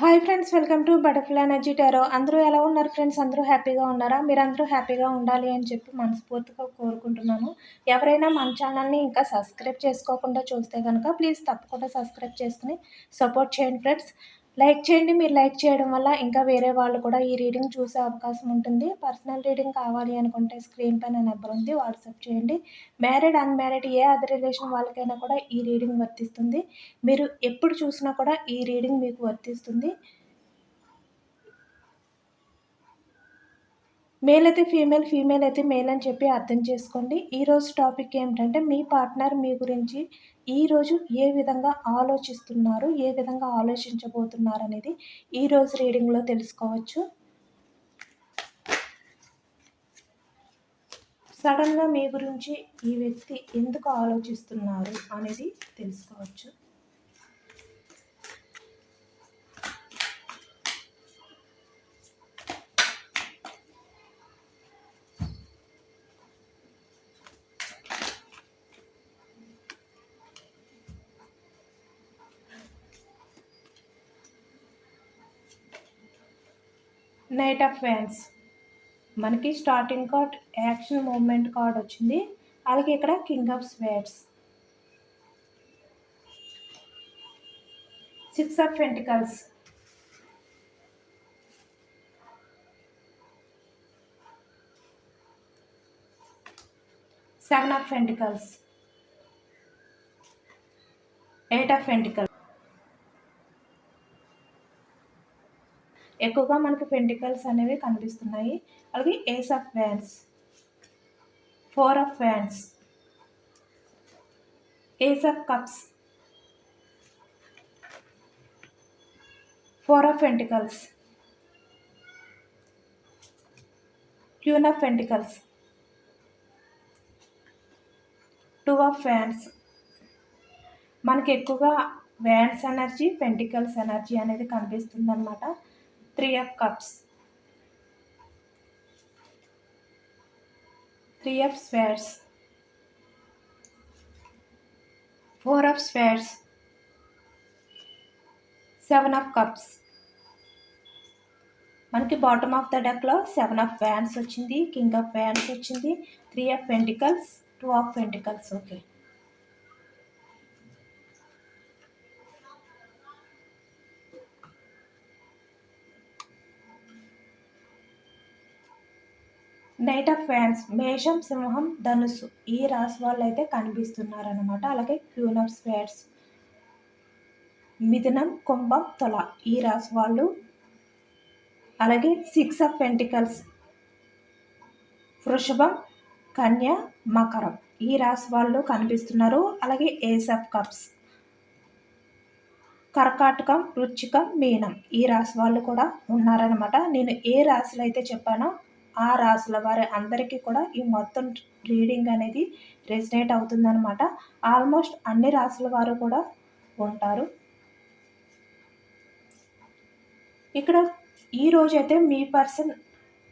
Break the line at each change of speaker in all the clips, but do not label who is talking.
Hi friends welcome to butterfly energy tarot అందరూ ఎలా ఉన్నారు ఫ్రెండ్స్ అందరూ హ్యాపీగా ఉన్నారా? మీరందరూ హ్యాపీగా ఉండాలి అని చెప్పి మనస్ఫూర్తిగా కోరుకుంటున్నాను. ఎవరైనా మన ఛానల్ని ఇంకా సబ్స్క్రైబ్ చేసుకోకుండా చూస్తే కనుక ప్లీజ్ తప్పకుండా సబ్స్క్రైబ్ చేసుకుని సపోర్ట్ చేయండి ఫ్రెండ్స్ లైక్ చేయండి మీరు లైక్ చేయడం వల్ల ఇంకా వేరే వాళ్ళు కూడా ఈ రీడింగ్ చూసే అవకాశం ఉంటుంది. పర్సనల్ రీడింగ్ కావాలి అనుకుంటే స్క్రీన్ పైన నెంబర్ ఉంది వాట్సాప్ చేయండి. మ్యారీడ్ అన్మ్యారీడ్ ఏ అదర్ రిలేషన్ వాళ్ళకైనా కూడా ఈ రీడింగ్ వర్తిస్తుంది. మీరు ఎప్పుడు చూసినా కూడా ఈ రీడింగ్ మీకు వర్తిస్తుంది. మేల్ అయితే ఫీమేల్ ఫీమేల్ అయితే మేల్ అని చెప్పి అర్థం చేసుకోండి. ఈరోజు టాపిక్ ఏమిటంటే మీ పార్ట్నర్ మీ గురించి ఈరోజు ఏ విధంగా ఆలోచిస్తున్నారు ఏ విధంగా ఆలోచించబోతున్నారు అనేది ఈరోజు రీడింగ్లో తెలుసుకోవచ్చు. సడన్గా మీ గురించి ఈ వ్యక్తి ఎందుకు ఆలోచిస్తున్నారు అనేది తెలుసుకోవచ్చు. నైట్ ఆఫ్ ఫ్యాన్స్. మనకి starting card action moment card వచ్చింది. అలాగే ఇక్కడ king of swords six of pentacles. Seven of pentacles. Eight of pentacles. ఎక్కువగా మనకి పెంటికల్స్ అనేవి కనిపిస్తున్నాయి. అలాగే ace of wands four of wands ace of cups four of pentacles queen of pentacles two of fans మనకి ఎక్కువగా wands energy pentacles energy అనేది కనిపిస్తుంది అనమాట three of cups three of swords four of swords seven of cups మనకి bottom of the డెక్లో seven of ఫ్యాన్స్ వచ్చింది king of ఫ్యాన్స్ వచ్చింది three of pentacles two of pentacles okay knight of fans మేషం సింహం ధనుసు ఈ రాశి వాళ్ళు అయితే కనిపిస్తున్నారనమాట అలాగే క్యూన్ ఆఫ్ స్వేట్స్ మిథునం కుంభం తొల ఈ రాశి వాళ్ళు. అలాగే సిక్స్ ఆఫ్ పెంటికల్స్ వృషభం కన్య మకరం ఈ రాశి వాళ్ళు కనిపిస్తున్నారు. అలాగే ఏస్ ఆఫ్ కప్స్ కర్కాటకం రుచికం మీనం ఈ రాశి వాళ్ళు కూడా ఉన్నారనమాట నేను ఏ రాశులు అయితే చెప్పానో ఆ రాసుల వారి అందరికీ కూడా ఈ మొత్తం రీడింగ్ అనేది రెసినేట్ అవుతుందనమాట ఆల్మోస్ట్ అన్ని రాసుల వారు కూడా ఉంటారు. ఇక్కడ ఈరోజు అయితే మీ పర్సన్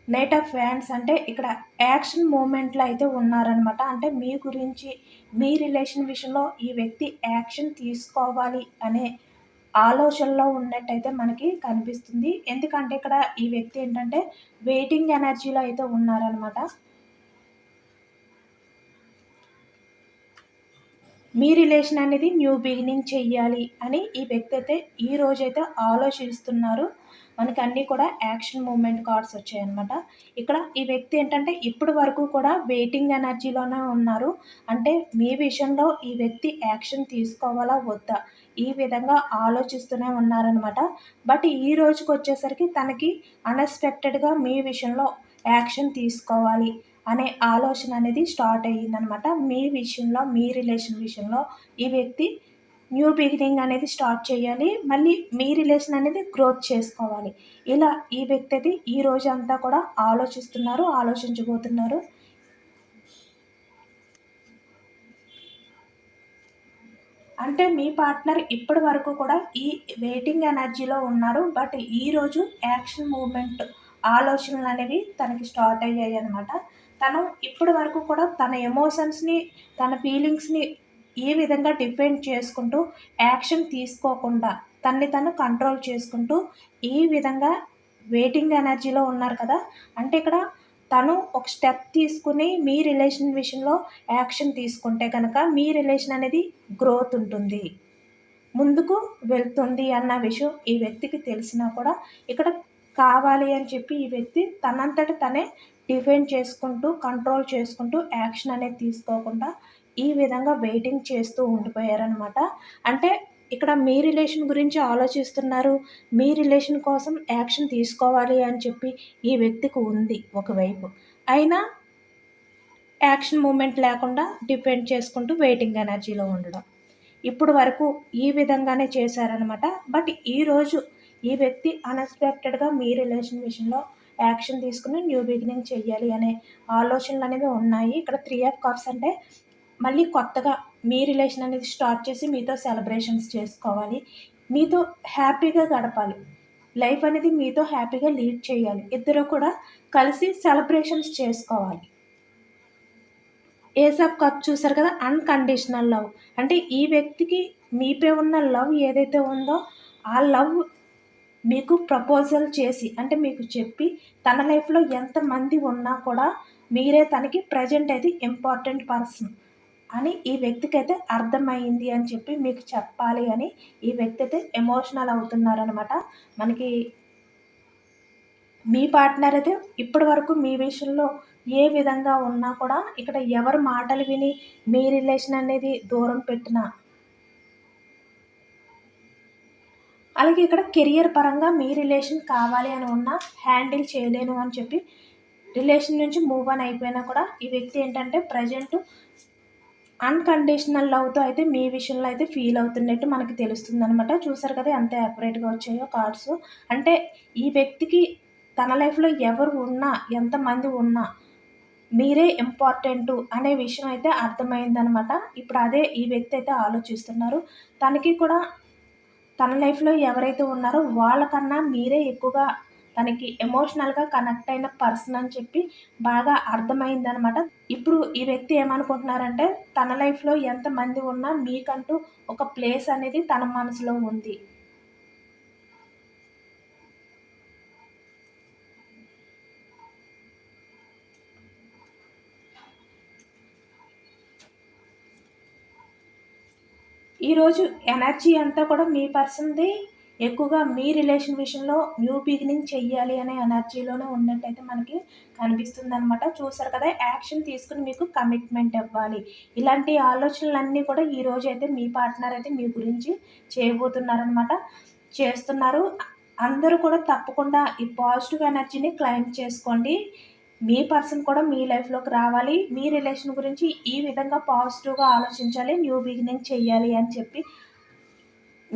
నైట్ ఆఫ్ ఫ్యాన్స్ అంటే ఇక్కడ యాక్షన్ మూమెంట్లో అయితే ఉన్నారనమాట అంటే మీ గురించి మీ రిలేషన్ విషయంలో ఈ వ్యక్తి యాక్షన్ తీసుకోవాలి అనే ఆలోచనలో ఉన్నట్టయితే మనకి కనిపిస్తుంది. ఎందుకంటే ఇక్కడ ఈ వ్యక్తి ఏంటంటే వెయిటింగ్ ఎనర్జీలో అయితే ఉన్నారనమాట మీ రిలేషన్ అనేది న్యూ బిగినింగ్ చెయ్యాలి అని ఈ వ్యక్తి అయితే ఈ రోజైతే ఆలోచిస్తున్నారు. మనకి అన్నీ కూడా యాక్షన్ మూమెంట్ కార్డ్స్ వచ్చాయన్నమాట ఇక్కడ ఈ వ్యక్తి ఏంటంటే ఇప్పటి వరకు కూడా వెయిటింగ్ ఎనర్జీలోనే ఉన్నారు. అంటే మీ విషయంలో ఈ వ్యక్తి యాక్షన్ తీసుకోవాలా వద్దా? ఈ విధంగా ఆలోచిస్తూనే ఉన్నారనమాట బట్ ఈ రోజుకి వచ్చేసరికి తనకి అన్ఎక్స్పెక్టెడ్గా మీ విషయంలో యాక్షన్ తీసుకోవాలి అనే ఆలోచన అనేది స్టార్ట్ అయ్యిందనమాట మీ విషయంలో మీ రిలేషన్ విషయంలో ఈ వ్యక్తి న్యూ బిగినింగ్ అనేది స్టార్ట్ చేయాలి. మళ్ళీ మీ రిలేషన్ అనేది గ్రోత్ చేసుకోవాలి. ఇలా ఈ వ్యక్తి అయితే ఈ రోజు అంతా కూడా ఆలోచిస్తున్నారు ఆలోచించబోతున్నారు. అంటే మీ పార్ట్నర్ ఇప్పటి వరకు కూడా ఈ వెయిటింగ్ ఎనర్జీలో ఉన్నారు. బట్ ఈరోజు యాక్షన్ మూమెంట్ ఆలోచనలు అనేవి తనకి స్టార్ట్ అయ్యాయి అనమాట తను ఇప్పటి వరకు కూడా తన ఎమోషన్స్ని తన ఫీలింగ్స్ని ఏ విధంగా డిపెండ్ చేసుకుంటూ యాక్షన్ తీసుకోకుండా తన్ని తను కంట్రోల్ చేసుకుంటూ ఈ విధంగా వెయిటింగ్ ఎనర్జీలో ఉన్నారు కదా. అంటే ఇక్కడ తను ఒక స్టెప్ తీసుకుని మీ రిలేషన్ విషయంలో యాక్షన్ తీసుకుంటే కనుక మీ రిలేషన్ అనేది గ్రోత్ ఉంటుంది. ముందుకు వెళ్తుంది అన్న విషయం ఈ వ్యక్తికి తెలిసినా కూడా ఇక్కడ కావాలి అని చెప్పి ఈ వ్యక్తి తనంతట తనే డిఫెండ్ చేసుకుంటూ కంట్రోల్ చేసుకుంటూ యాక్షన్ అనేది తీసుకోకుండా ఈ విధంగా వెయిటింగ్ చేస్తూ ఉండిపోయారనమాట అంటే ఇక్కడ మీ రిలేషన్ గురించి ఆలోచిస్తున్నారు. మీ రిలేషన్ కోసం యాక్షన్ తీసుకోవాలి అని చెప్పి ఈ వ్యక్తికి ఉంది ఒకవైపు. అయినా యాక్షన్ మూమెంట్ లేకుండా డిపెండ్ చేసుకుంటూ వెయిటింగ్ ఎనర్జీలో ఉండడం. ఇప్పుడు వరకు ఈ విధంగానే చేశారనమాట బట్ ఈరోజు ఈ వ్యక్తి అన్ఎక్స్పెక్టెడ్గా మీ రిలేషన్ విషయంలో యాక్షన్ తీసుకుని న్యూ బిగినింగ్ చేయాలి అనే ఆలోచనలు అనేవి ఉన్నాయి. ఇక్కడ త్రీ ఆఫ్ కప్స్ అంటే మళ్ళీ కొత్తగా మీ రిలేషన్ అనేది స్టార్ట్ చేసి మీతో సెలబ్రేషన్స్ చేసుకోవాలి. మీతో హ్యాపీగా గడపాలి. లైఫ్ అనేది మీతో హ్యాపీగా లీడ్ చేయాలి. ఇద్దరు కూడా కలిసి సెలబ్రేషన్స్ చేసుకోవాలి. ఏసాప్ కప్ చూసారు కదా? Unconditional love. అంటే ఈ వ్యక్తికి మీపై ఉన్న లవ్ ఏదైతే ఉందో ఆ లవ్ మీకు ప్రపోజల్ చేసి అంటే మీకు చెప్పి తన లైఫ్లో ఎంతమంది ఉన్నా కూడా మీరే తనకి ప్రజెంట్ అయితే ఇంపార్టెంట్ పర్సన్. అని ఈ వ్యక్తికి అయితే అర్థమైంది అని చెప్పి మీకు చెప్పాలి అని ఈ వ్యక్తి అయితే ఎమోషనల్ అవుతున్నారనమాట మనకి మీ పార్ట్నర్ అయితే ఇప్పటి వరకు మీ విషయంలో ఏ విధంగా ఉన్నా కూడా ఇక్కడ ఎవరు మాటలు విని మీ రిలేషన్ అనేది దూరం పెట్టినా అలాగే ఇక్కడ కెరియర్ పరంగా మీ రిలేషన్ కావాలి అని ఉన్నా హ్యాండిల్ చేయలేను అని చెప్పి రిలేషన్ నుంచి మూవ్ ఆన్ అయిపోయినా కూడా ఈ వ్యక్తి ఏంటంటే ప్రజెంట్ అన్కండిషనల్ లవ్తో అయితే మీ విషయంలో అయితే ఫీల్ అవుతున్నట్టు మనకి తెలుస్తుంది అనమాట చూసారు కదా ఎంత యాక్యురేట్గా వచ్చాయో కార్డ్స్ అంటే ఈ వ్యక్తికి తన లైఫ్లో ఎవరు ఉన్నా ఎంతమంది ఉన్నా మీరే ఇంపార్టెంటు అనే విషయం అయితే అర్థమైందనమాట ఇప్పుడు అదే ఈ వ్యక్తి అయితే ఆలోచిస్తున్నారు. తనకి కూడా తన లైఫ్లో ఎవరైతే ఉన్నారో వాళ్ళకన్నా మీరే ఎక్కువగా తనకి ఎమోషనల్గా కనెక్ట్ అయిన పర్సన్ అని చెప్పి బాగా అర్థమైందనమాట ఇప్పుడు ఈ వ్యక్తి ఏమనుకుంటున్నారంటే తన లైఫ్లో ఎంతమంది ఉన్నా మీకంటూ ఒక ప్లేస్ అనేది తన మనసులో ఉంది. ఈరోజు ఎనర్జీ అంతా కూడా మీ పర్సన్ది ఎక్కువగా మీ రిలేషన్ విషయంలో న్యూ బిగినింగ్ చెయ్యాలి అనే ఎనర్జీలోనే ఉన్నట్టయితే మనకి కనిపిస్తుంది అనమాట చూసారు కదా యాక్షన్ తీసుకుని మీకు కమిట్మెంట్ ఇవ్వాలి. ఇలాంటి ఆలోచనలన్నీ కూడా ఈ రోజు అయితే మీ పార్ట్నర్ అయితే మీ గురించి చేయబోతున్నారనమాట చేస్తున్నారు. అందరూ కూడా తప్పకుండా ఈ పాజిటివ్ ఎనర్జీని క్లైమ్ చేసుకోండి. మీ పర్సన్ కూడా మీ లైఫ్లోకి రావాలి. మీ రిలేషన్ గురించి ఈ విధంగా పాజిటివ్గా ఆలోచించాలి న్యూ బిగినింగ్ చెయ్యాలి అని చెప్పి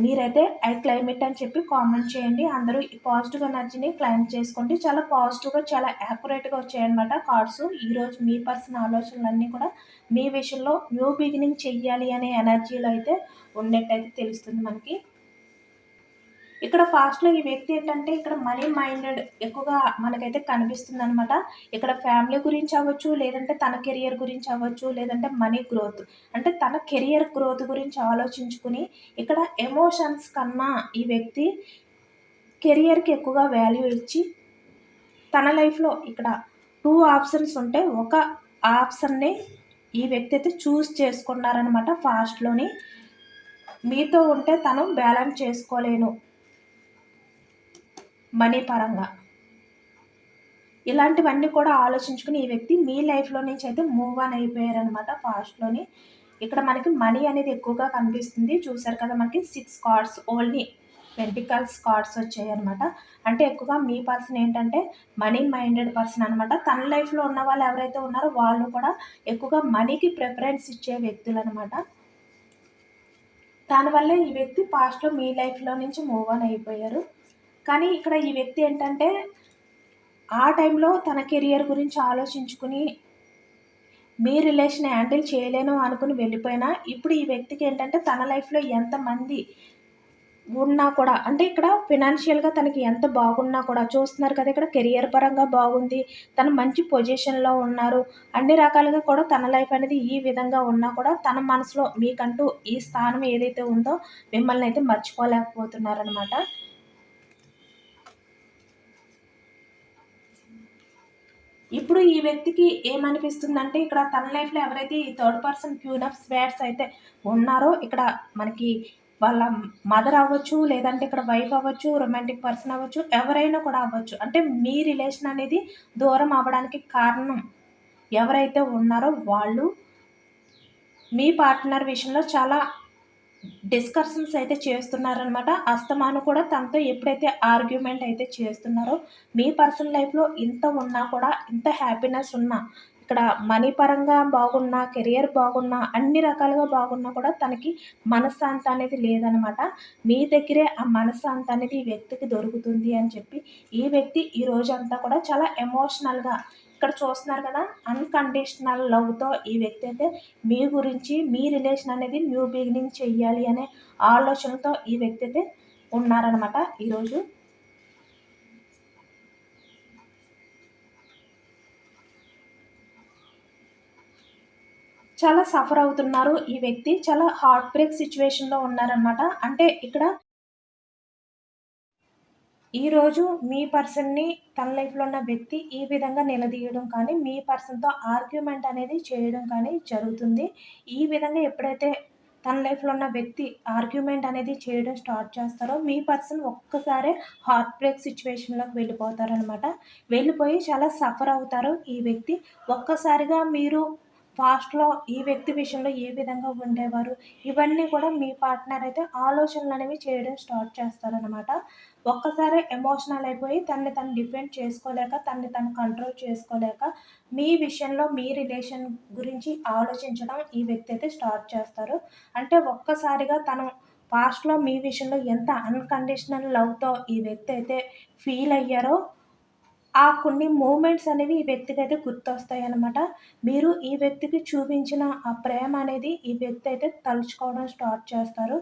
మీరైతే ఐ క్లైమేట్ అని చెప్పి కామెంట్ చేయండి. అందరూ ఈ పాజిటివ్ ఎనర్జీని క్లైమ్ చేసుకోండి. చాలా పాజిటివ్గా చాలా యాక్యురేట్గా వచ్చాయన్నమాట కార్డ్స్. ఈరోజు మీ పర్సన్ ఆలోచనలన్నీ కూడా మీ విషయంలో న్యూ బిగినింగ్ చెయ్యాలి అనే ఎనర్జీలో అయితే ఉన్నట్టయితే తెలుస్తుంది మనకి. ఇక్కడ ఫాస్ట్లో ఈ వ్యక్తి ఏంటంటే ఇక్కడ మనీ మైండెడ్ ఎక్కువగా మనకైతే కనిపిస్తుంది అనమాట ఇక్కడ ఫ్యామిలీ గురించి అవ్వచ్చు లేదంటే తన కెరియర్ గురించి అవ్వచ్చు లేదంటే మనీ గ్రోత్ అంటే తన కెరియర్ గ్రోత్ గురించి ఆలోచించుకుని ఇక్కడ ఎమోషన్స్ కన్నా ఈ వ్యక్తి కెరియర్కి ఎక్కువగా వాల్యూ ఇచ్చి తన లైఫ్లో ఇక్కడ టూ ఆప్షన్స్ ఉంటే ఒక ఆప్షన్ని ఈ వ్యక్తి అయితే చూస్ చేసుకున్నారనమాట ఫాస్ట్లోని మీతో ఉంటే తను బ్యాలెన్స్ చేసుకోలేను. మనీ పరంగా. ఇలాంటివన్నీ కూడా ఆలోచించుకుని ఈ వ్యక్తి మీ లైఫ్లో నుంచి అయితే మూవ్ ఆన్ అయిపోయారనమాట ఫాస్ట్లోని. ఇక్కడ మనకి మనీ అనేది ఎక్కువగా కనిపిస్తుంది. చూసారు కదా మనకి six cards only pentacles cards వచ్చాయి అనమాట అంటే ఎక్కువగా మీ పర్సన్ ఏంటంటే మనీ మైండెడ్ పర్సన్ అనమాట తన లైఫ్లో ఉన్న వాళ్ళు ఎవరైతే ఉన్నారో వాళ్ళు కూడా ఎక్కువగా మనీకి ప్రిఫరెన్స్ ఇచ్చే వ్యక్తులు అనమాట దానివల్ల ఈ వ్యక్తి పాస్ట్లో మీ లైఫ్లో నుంచి మూవ్ ఆన్ అయిపోయారు. కానీ ఇక్కడ ఈ వ్యక్తి ఏంటంటే ఆ టైంలో తన కెరియర్ గురించి ఆలోచించుకుని మీ రిలేషన్ హ్యాండిల్ చేయలేను అనుకుని వెళ్ళిపోయినా ఇప్పుడు ఈ వ్యక్తికి ఏంటంటే తన లైఫ్లో ఎంతమంది ఉన్నా కూడా అంటే ఇక్కడ ఫినాన్షియల్గా తనకి ఎంత బాగున్నా కూడా చూస్తున్నారు కదా ఇక్కడ కెరియర్ పరంగా బాగుంది తను మంచి పొజిషన్లో ఉన్నారు అన్ని రకాలుగా కూడా తన లైఫ్ అనేది ఈ విధంగా ఉన్నా కూడా తన మనసులో మీకంటూ ఈ స్థానం ఏదైతే ఉందో మిమ్మల్ని అయితే మర్చిపోలేకపోతున్నారనమాట ఇప్పుడు ఈ వ్యక్తికి ఏమనిపిస్తుందంటే ఇక్కడ తన లైఫ్లో ఎవరైతే ఈ third person queen of swords అయితే ఉన్నారో ఇక్కడ మనకి వాళ్ళ మదర్ అవ్వచ్చు లేదంటే ఇక్కడ వైఫ్ అవ్వచ్చు రొమాంటిక్ పర్సన్ అవ్వచ్చు ఎవరైనా కూడా అవ్వచ్చు. అంటే మీ రిలేషన్ అనేది దూరం అవ్వడానికి కారణం ఎవరైతే ఉన్నారో వాళ్ళు మీ పార్ట్నర్ విషయంలో చాలా డిస్కషన్స్ అయితే చేస్తున్నారనమాట అస్తమాను కూడా తనతో ఎప్పుడైతే ఆర్గ్యుమెంట్ అయితే చేస్తున్నారో మీ పర్సనల్ లైఫ్లో ఇంత ఉన్నా కూడా ఇంత హ్యాపీనెస్ ఉన్నా ఇక్కడ మనీ పరంగా బాగున్నా కెరియర్ బాగున్నా అన్ని రకాలుగా బాగున్నా కూడా తనకి మనశ్శాంతి అనేది లేదనమాట మీ దగ్గరే ఆ మనశ్శాంతి అనేది ఈ వ్యక్తికి దొరుకుతుంది అని చెప్పి ఈ వ్యక్తి ఈ రోజంతా కూడా చాలా ఎమోషనల్గా ఇక్కడ చూస్తున్నారు కదా అన్కండిషనల్ లవ్తో ఈ వ్యక్తి అయితే మీ గురించి మీ రిలేషన్ అనేది న్యూ బిగినింగ్ చెయ్యాలి అనే ఆలోచనతో ఈ వ్యక్తి అయితే ఉన్నారనమాట ఈరోజు చాలా సఫర్ అవుతున్నారు ఈ వ్యక్తి. చాలా హార్ట్ బ్రేక్ సిచ్యువేషన్లో ఉన్నారనమాట అంటే ఇక్కడ ఈరోజు మీ పర్సన్ని తన లైఫ్లో ఉన్న వ్యక్తి ఈ విధంగా నిలదీయడం కానీ మీ పర్సన్తో ఆర్గ్యుమెంట్ అనేది చేయడం కానీ జరుగుతుంది. ఈ విధంగా ఎప్పుడైతే తన లైఫ్లో ఉన్న వ్యక్తి ఆర్గ్యుమెంట్ అనేది చేయడం స్టార్ట్ చేస్తారో మీ పర్సన్ ఒక్కసారే హార్ట్ బ్రేక్ సిచ్యువేషన్లోకి వెళ్ళిపోతారనమాట. వెళ్ళిపోయి చాలా సఫర్ అవుతారు ఈ వ్యక్తి. ఒక్కసారిగా మీరు పాస్ట్లో ఈ వ్యక్తి విషయంలో ఏ విధంగా ఉండేవారు? ఇవన్నీ కూడా మీ పార్ట్నర్ అయితే ఆలోచనలు అనేవి చేయడం స్టార్ట్ చేస్తారనమాట. ఒక్కసారి ఎమోషనల్ అయిపోయి తనని తను డిఫెండ్ చేసుకోలేక తనని తను కంట్రోల్ చేసుకోలేక మీ విషయంలో మీ రిలేషన్ గురించి ఆలోచించడం ఈ వ్యక్తి అయితే స్టార్ట్ చేస్తారు. అంటే ఒక్కసారిగా తను పాస్ట్లో మీ విషయంలో ఎంత అన్కండిషనల్ లవ్తో ఈ వ్యక్తి అయితే ఫీల్ అయ్యారో ఆ కొన్ని మూమెంట్స్ అనేవి ఈ వ్యక్తికి అయితే గుర్తొస్తాయి అనమాట మీరు ఈ వ్యక్తికి చూపించిన ఆ ప్రేమ అనేది ఈ వ్యక్తి అయితే తలుచుకోవడం స్టార్ట్ చేస్తారు.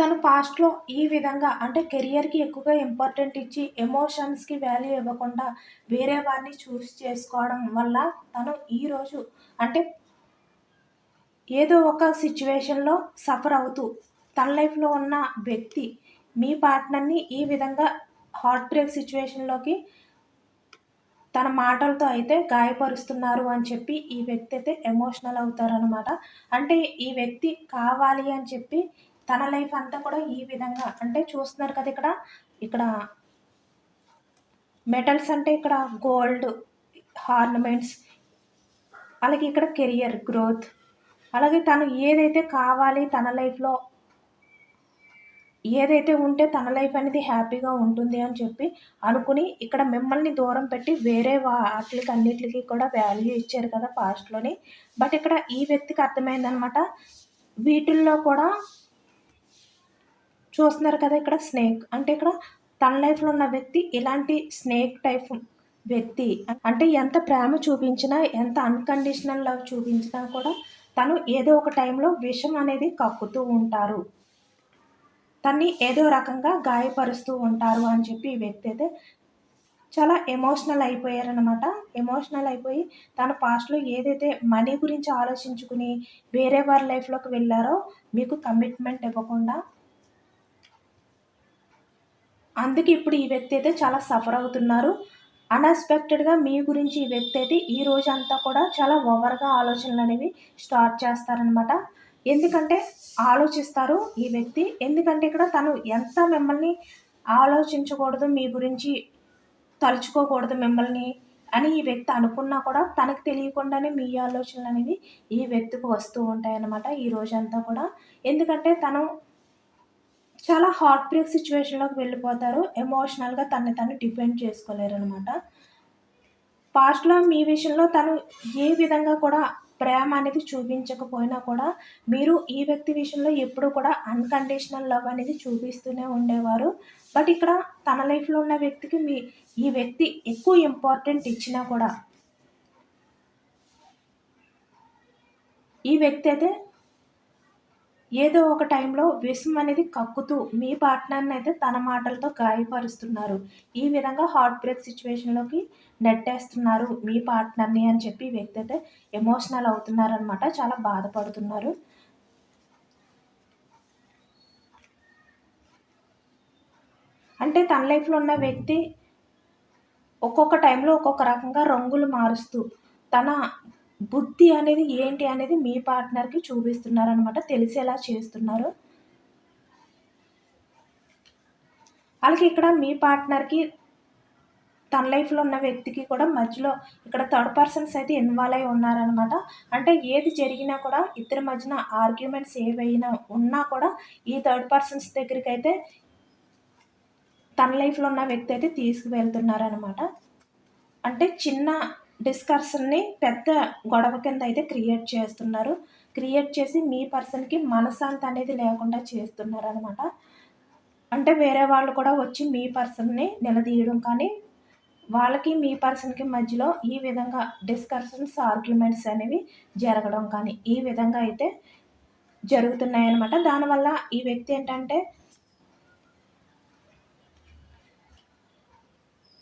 తను పాస్ట్లో ఈ విధంగా అంటే కెరియర్కి ఎక్కువగా ఇంపార్టెంట్ ఇచ్చి ఎమోషన్స్కి వాల్యూ ఇవ్వకుండా వేరే వారిని చూస్ చేసుకోవడం వల్ల తను ఈరోజు అంటే ఏదో ఒక సిచ్యువేషన్లో సఫర్ అవుతూ తన లైఫ్లో ఉన్న వ్యక్తి మీ పార్ట్నర్ని ఈ విధంగా హార్ట్ బ్రేక్ సిచ్యువేషన్లోకి తన మాటలతో అయితే గాయపరుస్తున్నారు అని చెప్పి ఈ వ్యక్తి అయితే ఎమోషనల్ అవుతారనమాట అంటే ఈ వ్యక్తి కావాలి అని చెప్పి తన లైఫ్ అంతా కూడా ఈ విధంగా అంటే చూస్తున్నారు కదా ఇక్కడ ఇక్కడ మెటల్స్ అంటే ఇక్కడ గోల్డ్ హార్నమెంట్స్ అలాగే ఇక్కడ కెరియర్ గ్రోత్. అలాగే తను ఏదైతే కావాలి తన లైఫ్లో ఏదైతే ఉంటే తన లైఫ్ అనేది హ్యాపీగా ఉంటుంది అని చెప్పి అనుకుని ఇక్కడ మిమ్మల్ని దూరం పెట్టి వేరే వాటికి అన్నిటికి కూడా వాల్యూ ఇచ్చారు కదా పాస్ట్లోని. బట్ ఇక్కడ ఈ వ్యక్తికి అర్థమైందనమాట వీటిల్లో కూడా చూస్తున్నారు కదా ఇక్కడ స్నేక్. అంటే ఇక్కడ తన లైఫ్లో ఉన్న వ్యక్తి ఇలాంటి స్నేక్ టైప్ వ్యక్తి. అంటే ఎంత ప్రేమ చూపించినా ఎంత అన్కండిషనల్ లవ్ చూపించినా కూడా తను ఏదో ఒక టైంలో విషం అనేది కక్కుతూ ఉంటారు. తన్ని ఏదో రకంగా గాయపరుస్తూ ఉంటారు అని చెప్పి ఈ వ్యక్తి అయితే చాలా ఎమోషనల్ అయిపోయారనమాట ఎమోషనల్ అయిపోయి తన పాస్ట్లో ఏదైతే మనీ గురించి ఆలోచించుకుని వేరే వారి లైఫ్లోకి వెళ్ళారో మీకు కమిట్మెంట్ ఇవ్వకుండా అందుకే ఇప్పుడు ఈ వ్యక్తి అయితే చాలా సఫర్ అవుతున్నారు. అన్ఎక్స్పెక్టెడ్గా మీ గురించి ఈ వ్యక్తి అయితే ఈ రోజంతా కూడా చాలా ఓవర్గా ఆలోచనలు అనేవి స్టార్ట్ చేస్తారనమాట ఎందుకంటే ఆలోచిస్తారు ఈ వ్యక్తి. ఎందుకంటే ఇక్కడ తను ఎంత మిమ్మల్ని ఆలోచించకూడదు మీ గురించి తలుచుకోకూడదు మిమ్మల్ని అని ఈ వ్యక్తి అనుకున్నా కూడా తనకు తెలియకుండానే మీ ఆలోచనలు అనేవి ఈ వ్యక్తికి వస్తూ ఉంటాయన్నమాట ఈ రోజంతా కూడా. ఎందుకంటే తను చాలా హార్ట్ బ్రేక్ సిచ్యువేషన్లోకి వెళ్ళిపోతారు. ఎమోషనల్గా తనని తను డిపెండ్ చేసుకోలేరు అనమాట పాస్ట్లో మీ విషయంలో తను ఏ విధంగా కూడా ప్రేమ అనేది చూపించకపోయినా కూడా మీరు ఈ వ్యక్తి విషయంలో ఎప్పుడు కూడా అన్కండిషనల్ లవ్ అనేది చూపిస్తూనే ఉండేవారు. బట్ ఇక్కడ తన లైఫ్లో ఉన్న వ్యక్తికి మీ ఈ వ్యక్తి ఎక్కువ ఇంపార్టెంట్ ఇచ్చినా కూడా ఈ వ్యక్తి అయితే ఏదో ఒక టైంలో విషం అనేది కక్కుతూ మీ పార్ట్నర్ని అయితే తన మాటలతో గాయపరుస్తున్నారు. ఈ విధంగా హార్ట్ బ్రేక్ సిచ్యువేషన్లోకి నెట్టేస్తున్నారు మీ పార్ట్నర్ని అని చెప్పి వ్యక్తి అయితే ఎమోషనల్ అవుతున్నారనమాట చాలా బాధపడుతున్నారు. అంటే తన లైఫ్లో ఉన్న వ్యక్తి ఒక్కొక్క టైంలో ఒక్కొక్క రకంగా రంగులు మారుస్తూ తన బుద్ధి అనేది ఏంటి అనేది మీ పార్ట్నర్కి చూపిస్తున్నారు అనమాట తెలిసేలా చేస్తున్నారు. అలాగే ఇక్కడ మీ పార్ట్నర్కి తన లైఫ్లో ఉన్న వ్యక్తికి కూడా మధ్యలో ఇక్కడ థర్డ్ పర్సన్స్ అయితే ఇన్వాల్వ్ అయి ఉన్నారనమాట అంటే ఏది జరిగినా కూడా ఇద్దరి మధ్యన ఆర్గ్యుమెంట్స్ ఏవైనా ఉన్నా కూడా ఈ థర్డ్ పర్సన్స్ దగ్గరికి అయితే తన లైఫ్లో ఉన్న వ్యక్తి అయితే తీసుకువెళ్తున్నారనమాట అంటే చిన్న డిస్కర్షన్ని పెద్ద గొడవ కింద అయితే క్రియేట్ చేస్తున్నారు. క్రియేట్ చేసి మీ పర్సన్కి మనశాంతి అనేది లేకుండా చేస్తున్నారు అనమాట అంటే వేరే వాళ్ళు కూడా వచ్చి మీ పర్సన్ని నిలదీయడం కానీ వాళ్ళకి మీ పర్సన్కి మధ్యలో ఈ విధంగా డిస్కషన్స్ ఆర్గ్యుమెంట్స్ అనేవి జరగడం కానీ ఈ విధంగా అయితే జరుగుతున్నాయన్నమాట దానివల్ల ఈ వ్యక్తి ఏంటంటే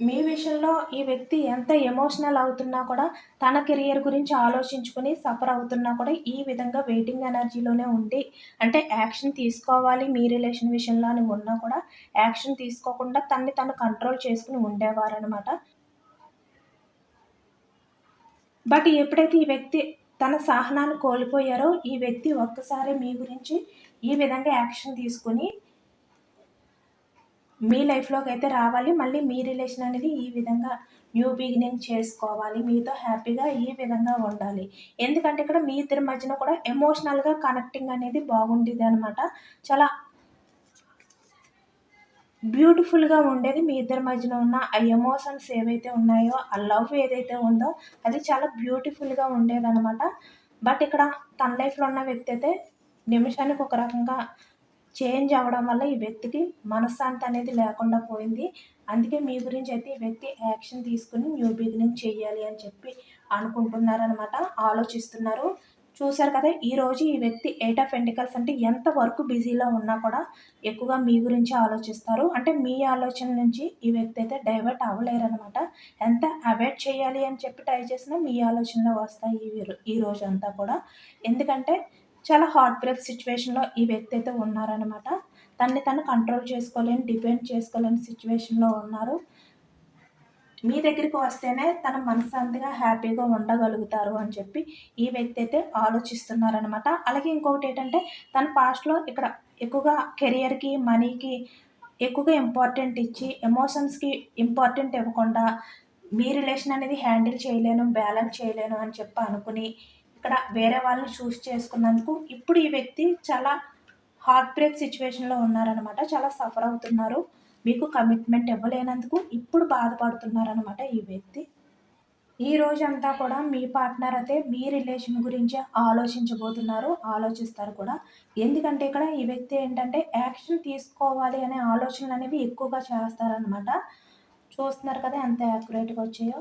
మీ విషయంలో ఈ వ్యక్తి ఎంత ఎమోషనల్ అవుతున్నా కూడా తన కెరియర్ గురించి ఆలోచించుకుని సఫర్ అవుతున్నా కూడా ఈ విధంగా వెయిటింగ్ ఎనర్జీలోనే ఉండి అంటే యాక్షన్ తీసుకోవాలి మీ రిలేషన్ విషయంలో అని ఉన్నా కూడా యాక్షన్ తీసుకోకుండా తన్ని తను కంట్రోల్ చేసుకుని ఉండేవారనమాట బట్ ఎప్పుడైతే ఈ వ్యక్తి తన సహనాన్ని కోల్పోయారో ఈ వ్యక్తి ఒక్కసారి మీ గురించి ఈ విధంగా యాక్షన్ తీసుకుని మీ లైఫ్లోకి అయితే రావాలి. మళ్ళీ మీ రిలేషన్ అనేది ఈ విధంగా న్యూ బిగినింగ్ చేసుకోవాలి. మీతో హ్యాపీగా ఈ విధంగా ఉండాలి. ఎందుకంటే ఇక్కడ మీ ఇద్దరి మధ్యన కూడా ఎమోషనల్గా కనెక్టింగ్ అనేది బాగుండేది అనమాట చాలా బ్యూటిఫుల్గా ఉండేది మీ ఇద్దరి మధ్యన ఉన్న ఆ ఎమోషన్స్ ఏవైతే ఉన్నాయో ఆ లవ్ ఏదైతే ఉందో అది చాలా బ్యూటిఫుల్గా ఉండేదన్నమాట బట్ ఇక్కడ తన లైఫ్లో ఉన్న వ్యక్తి అయితే నిమిషానికి ఒక రకంగా చేంజ్ అవ్వడం వల్ల ఈ వ్యక్తికి మనశ్శాంతి అనేది లేకుండా పోయింది. అందుకే మీ గురించి అయితే ఈ వ్యక్తి యాక్షన్ తీసుకుని న్యూ బిగినింగ్ చేయాలి అని చెప్పి అనుకుంటున్నారనమాట ఆలోచిస్తున్నారు. చూశారు కదా ఈరోజు ఈ వ్యక్తి ఎయిట్ ఆఫ్ ఎంటికల్స్ అంటే ఎంత వర్క్ బిజీలో ఉన్నా కూడా ఎక్కువగా మీ గురించి ఆలోచిస్తారు. అంటే మీ ఆలోచన నుంచి ఈ వ్యక్తి అయితే డైవర్ట్ అవ్వలేరు అనమాట ఎంత అవాయిడ్ చేయాలి అని చెప్పి ట్రై చేసినా మీ ఆలోచనలో వస్తాయి ఈ ఈ రోజు అంతా కూడా. ఎందుకంటే చాలా హార్ట్ బ్రేక్ సిచ్యువేషన్లో ఈ వ్యక్తి అయితే ఉన్నారనమాట తన్ని తను కంట్రోల్ చేసుకోలేని డిపెండ్ చేసుకోలేని సిచ్యువేషన్లో ఉన్నారు. మీ దగ్గరికి వస్తేనే తన మనశ్శాంతిగా హ్యాపీగా ఉండగలుగుతారు అని చెప్పి ఈ వ్యక్తి అయితే ఆలోచిస్తున్నారనమాట అలాగే ఇంకొకటి ఏంటంటే తన పాస్ట్లో ఇక్కడ ఎక్కువగా కెరియర్కి మనీకి ఎక్కువగా ఇంపార్టెంట్ ఇచ్చి ఎమోషన్స్కి ఇంపార్టెంట్ ఇవ్వకుండా మీ రిలేషన్ అనేది హ్యాండిల్ చేయలేను బ్యాలెన్స్ చేయలేను అని చెప్పి అనుకుని ఇక్కడ వేరే వాళ్ళని చూస్ చేసుకున్నందుకు ఇప్పుడు ఈ వ్యక్తి చాలా హార్ట్ బ్రేక్ సిచ్యువేషన్లో ఉన్నారనమాట చాలా సఫర్ అవుతున్నారు. మీకు కమిట్మెంట్ ఇవ్వలేనందుకు ఇప్పుడు బాధపడుతున్నారనమాట ఈ వ్యక్తి. ఈ రోజంతా కూడా మీ పార్ట్నర్ అయితే మీ రిలేషన్ గురించి ఆలోచించబోతున్నారు ఆలోచిస్తారు కూడా. ఎందుకంటే ఇక్కడ ఈ వ్యక్తి ఏంటంటే యాక్షన్ తీసుకోవాలి అనే ఆలోచనలు అనేవి ఎక్కువగా చేస్తారనమాట చూస్తున్నారు కదా ఎంత యాక్యురేట్గా వచ్చాయో.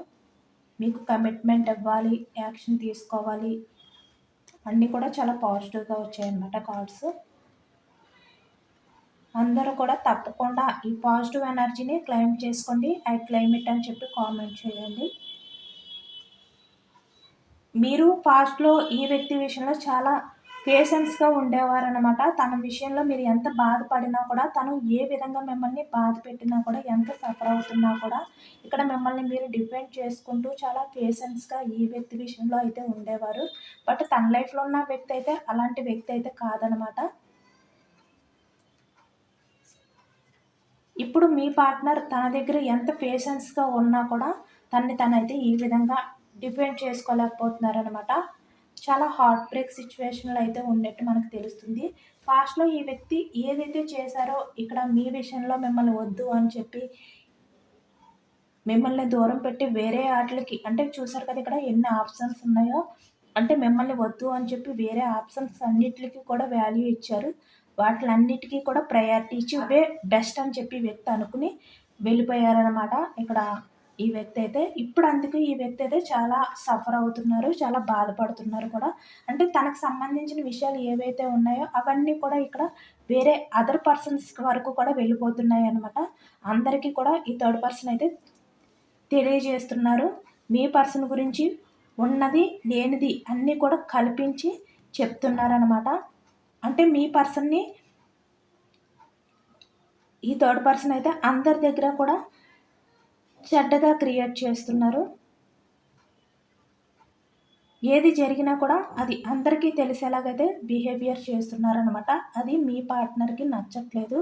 మీకు కమిట్మెంట్ ఇవ్వాలి యాక్షన్ తీసుకోవాలి. అన్నీ కూడా చాలా పాజిటివ్గా వచ్చాయన్నమాట కార్డ్స్ అందరూ కూడా తప్పకుండా ఈ పాజిటివ్ ఎనర్జీని క్లైమ్ చేసుకోండి. ఐ క్లైమ్ ఇట్ అని చెప్పి కామెంట్ చేయండి. మీరు పాస్ట్లో ఈ వ్యక్తి విషయంలో చాలా పేషెన్స్గా ఉండేవారనమాట తన విషయంలో మీరు ఎంత బాధపడినా కూడా తను ఏ విధంగా మిమ్మల్ని బాధ పెట్టినా కూడా ఎంత సఫర్ అవుతున్నా కూడా ఇక్కడ మిమ్మల్ని మీరు డిపెండ్ చేసుకుంటూ చాలా పేషెన్స్గా ఈ వ్యక్తి విషయంలో అయితే ఉండేవారు. బట్ తన లైఫ్లో ఉన్న వ్యక్తి అయితే అలాంటి వ్యక్తి అయితే కాదనమాట ఇప్పుడు మీ పార్ట్నర్ తన దగ్గర ఎంత పేషెన్స్గా ఉన్నా కూడా తన్ని తనైతే ఈ విధంగా డిపెండ్ చేసుకోలేకపోతున్నారనమాట చాలా హార్ట్ బ్రేక్ సిచ్యువేషన్లో అయితే ఉన్నట్టు మనకు తెలుస్తుంది. పాస్ట్లో ఈ వ్యక్తి ఏదైతే చేశారో ఇక్కడ మీ విషయంలో మిమ్మల్ని వద్దు అని చెప్పి మిమ్మల్ని దూరం పెట్టి వేరే ఆటలకి అంటే చూసారు కదా ఇక్కడ ఎన్ని ఆప్షన్స్ ఉన్నాయో? అంటే మిమ్మల్ని వద్దు అని చెప్పి వేరే ఆప్షన్స్ అన్నిటికీ కూడా వాల్యూ ఇచ్చారు. వాటిలన్నిటికీ కూడా ప్రయారిటీ ఇచ్చి బెస్ట్ అని చెప్పి వ్యక్తి అనుకుని వెళ్ళిపోయారనమాట ఇక్కడ ఈ వ్యక్తి అయితే ఇప్పుడు అందుకు ఈ వ్యక్తి అయితే చాలా సఫర్ అవుతున్నారు చాలా బాధపడుతున్నారు కూడా. అంటే తనకు సంబంధించిన విషయాలు ఏవైతే ఉన్నాయో అవన్నీ కూడా ఇక్కడ వేరే అదర్ పర్సన్స్ వరకు కూడా వెళ్ళిపోతున్నాయి అనమాట అందరికీ కూడా ఈ థర్డ్ పర్సన్ అయితే తెలియజేస్తున్నారు. మీ పర్సన్ గురించి ఉన్నది లేనిది అన్నీ కూడా కల్పించి చెప్తున్నారనమాట అంటే మీ పర్సన్ని ఈ థర్డ్ పర్సన్ అయితే అందరి దగ్గర కూడా చెడ్డగా క్రియేట్ చేస్తున్నారు. ఏది జరిగినా కూడా అది అందరికీ తెలిసేలాగైతే బిహేవియర్ చేస్తున్నారనమాట అది మీ పార్ట్నర్కి నచ్చట్లేదు.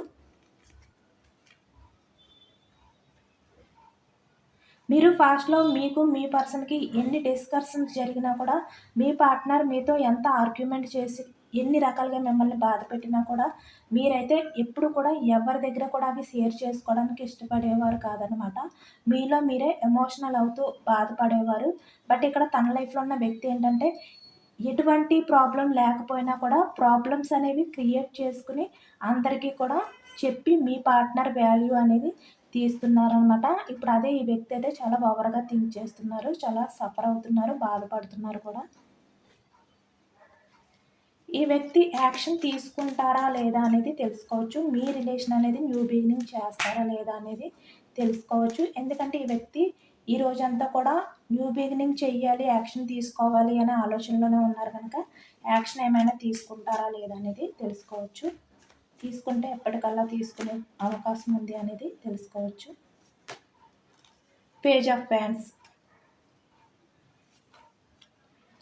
మీరు ఫాస్ట్లో మీకు మీ పర్సన్కి ఎన్ని డిస్కషన్స్ జరిగినా కూడా మీ పార్ట్నర్ మీతో ఎంత ఆర్గ్యుమెంట్ చేసి ఎన్ని రకాలుగా మిమ్మల్ని బాధ పెట్టినా కూడా మీరైతే ఎప్పుడు కూడా ఎవరి దగ్గర కూడా అవి షేర్ చేసుకోవడానికి ఇష్టపడేవారు కాదనమాట మీలో మీరే ఎమోషనల్ అవుతూ బాధపడేవారు. బట్ ఇక్కడ తన లైఫ్లో ఉన్న వ్యక్తి ఏంటంటే ఎటువంటి ప్రాబ్లం లేకపోయినా కూడా ప్రాబ్లమ్స్ అనేవి క్రియేట్ చేసుకుని అందరికీ కూడా చెప్పి మీ పార్ట్నర్ వాల్యూ అనేది తీస్తున్నారనమాట ఇప్పుడు అదే ఈ వ్యక్తి అయితే చాలా ఓవర్గా థింక్ చేస్తున్నారు చాలా సఫర్ అవుతున్నారు బాధపడుతున్నారు కూడా. ఈ వ్యక్తి యాక్షన్ తీసుకుంటారా లేదా అనేది తెలుసుకోవచ్చు. మీ రిలేషన్ అనేది న్యూ బిగినింగ్ చేస్తారా లేదా అనేది తెలుసుకోవచ్చు. ఎందుకంటే ఈ వ్యక్తి ఈ రోజంతా కూడా న్యూ బిగినింగ్ చేయాలి యాక్షన్ తీసుకోవాలి అనే ఆలోచనలోనే ఉన్నారు కనుక యాక్షన్ ఏమైనా తీసుకుంటారా లేదా అనేది తెలుసుకోవచ్చు. తీసుకుంటే ఎప్పటికల్లా తీసుకునే అవకాశం ఉంది అనేది తెలుసుకోవచ్చు. పేజ్ ఆఫ్ ఫ్యాన్స్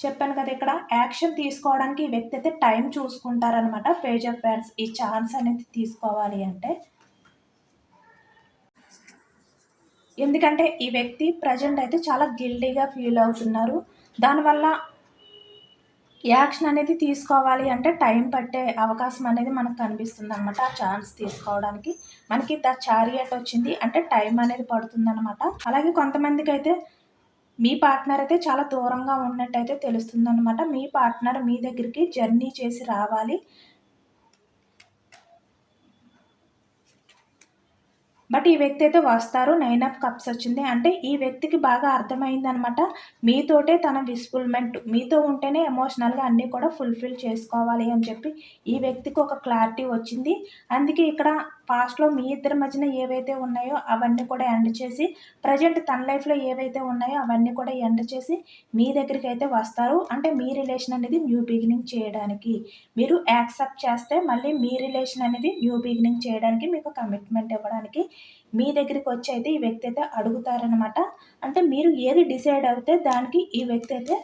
చెప్పాను కదా ఇక్కడ యాక్షన్ తీసుకోవడానికి ఈ వ్యక్తి అయితే టైం చూసుకుంటారనమాట పేజ్ ఆఫ్ ఫ్యాన్స్ ఈ ఛాన్స్ అనేది తీసుకోవాలి అంటే. ఎందుకంటే ఈ వ్యక్తి ప్రజెంట్ అయితే చాలా గిల్డీగా ఫీల్ అవుతున్నారు. దానివల్ల యాక్షన్ అనేది తీసుకోవాలి అంటే టైం పట్టే అవకాశం అనేది మనకు కనిపిస్తుంది అనమాట ఆ ఛాన్స్ తీసుకోవడానికి. మనకి ద చారియట్ వచ్చింది అంటే టైం అనేది పడుతుంది అనమాట అలాగే కొంతమందికి అయితే మీ పార్ట్నర్ అయితే చాలా దూరంగా ఉన్నట్టయితే తెలుస్తుంది అనమాట మీ పార్ట్నర్ మీ దగ్గరికి జర్నీ చేసి రావాలి. బట్ ఈ వ్యక్తి అయితే వస్తారు నైన్ ఆఫ్ కప్స్ వచ్చింది. అంటే ఈ వ్యక్తికి బాగా అర్థమైంది అనమాట మీతోటే తన విస్ఫుల్మెంట్ మీతో ఉంటేనే ఎమోషనల్గా అన్నీ కూడా ఫుల్ఫిల్ చేసుకోవాలి అని చెప్పి ఈ వ్యక్తికి ఒక క్లారిటీ వచ్చింది. అందుకే ఇక్కడ పాస్ట్లో మీ ఇద్దరి మధ్యన ఏవైతే ఉన్నాయో అవన్నీ కూడా ఎండ్ చేసి ప్రజెంట్ తన లైఫ్లో ఏవైతే ఉన్నాయో అవన్నీ కూడా ఎండ్ చేసి మీ దగ్గరికి అయితే వస్తారు. అంటే మీ రిలేషన్ అనేది న్యూ బిగినింగ్ చేయడానికి. మీరు యాక్సెప్ట్ చేస్తే మళ్ళీ మీ రిలేషన్ అనేది న్యూ బిగినింగ్ చేయడానికి మీకు కమిట్మెంట్ ఇవ్వడానికి మీ దగ్గరికి వచ్చి అయితే ఈ వ్యక్తి అయితే అడుగుతారనమాట అంటే మీరు ఏది డిసైడ్ అవుతే దానికి ఈ వ్యక్తి అయితే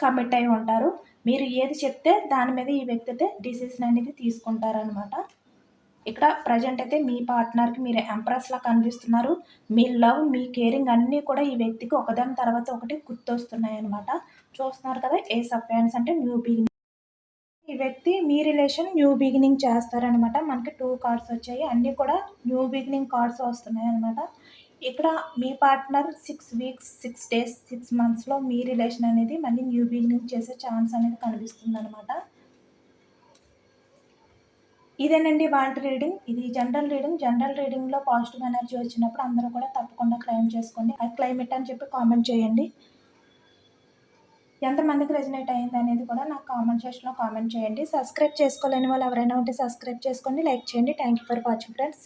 కమిట్ అయి ఉంటారు. మీరు ఏది చెప్తే దాని మీద ఈ వ్యక్తి అయితే డిసిషన్ అనేది తీసుకుంటారనమాట ఇక్కడ ప్రజెంట్ అయితే మీ పార్ట్నర్కి మీరు ఎంప్రెస్లా కనిపిస్తున్నారు. మీ లవ్ మీ కేరింగ్ అన్నీ కూడా ఈ వ్యక్తికి ఒకదాని తర్వాత ఒకటి గుర్తొస్తున్నాయి అనమాట చూస్తున్నారు కదా ఏ సబ్ అంటే న్యూ బిగినింగ్ ఈ వ్యక్తి మీ రిలేషన్ న్యూ బిగినింగ్ చేస్తారనమాట మనకి టూ కార్డ్స్ వచ్చాయి. అన్నీ కూడా న్యూ బిగినింగ్ కార్డ్స్ వస్తున్నాయి అనమాట ఇక్కడ మీ partner six weeks six days six మంత్స్లో మీ రిలేషన్ అనేది మళ్ళీ న్యూ బిగినింగ్ చేసే ఛాన్స్ అనేది కనిపిస్తుంది అనమాట ఇదేనండి వాటి రీడింగ్ ఇది జనరల్ రీడింగ్ జనరల్ రీడింగ్లో పాజిటివ్ ఎనర్జీ వచ్చినప్పుడు అందరూ కూడా తప్పకుండా క్లైమ్ చేసుకోండి. అది క్లైమేట్ అని చెప్పి కామెంట్ చేయండి. ఎంతమందికి రెజినేట్ అయింది అనేది కూడా నాకు కామెంట్ సెక్షన్లో కామెంట్ చేయండి. సబ్స్క్రైబ్ చేసుకోలేని వాళ్ళు ఎవరైనా ఉంటే సబ్స్క్రైబ్ చేసుకోండి. లైక్ చేయండి. Thank you for watching friends